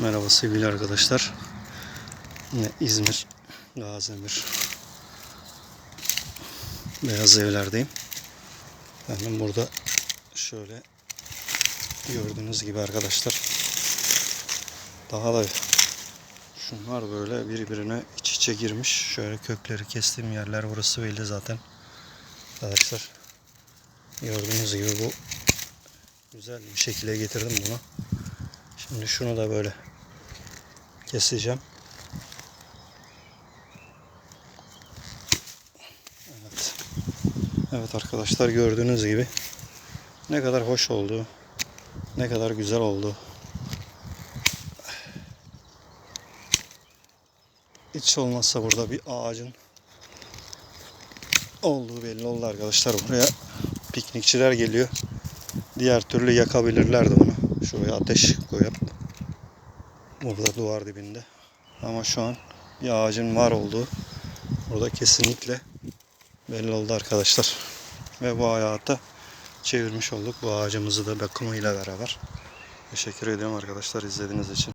Merhaba sevgili arkadaşlar. Yine İzmir, Gaziemir Beyaz Evler'deyim. Ben burada şöyle gördüğünüz gibi arkadaşlar daha da şunlar böyle birbirine iç içe girmiş. Şöyle kökleri kestiğim yerler burası belli zaten. Arkadaşlar gördüğünüz gibi bu güzel bir şekilde getirdim bunu. Şimdi şunu da böyle keseceğim. Evet. Evet arkadaşlar gördüğünüz gibi ne kadar hoş oldu. Ne kadar güzel oldu. Hiç olmazsa burada bir ağacın olduğu belli oldu arkadaşlar. Buraya piknikçiler geliyor. Diğer türlü yakabilirlerdi bunu. Şuraya ateş koyup burada duvar dibinde. Ama şu an bir ağacın var olduğu burada kesinlikle belli oldu arkadaşlar. Ve bu hayata çevirmiş olduk bu ağacımızı da bakımıyla beraber. Teşekkür ediyorum arkadaşlar izlediğiniz için.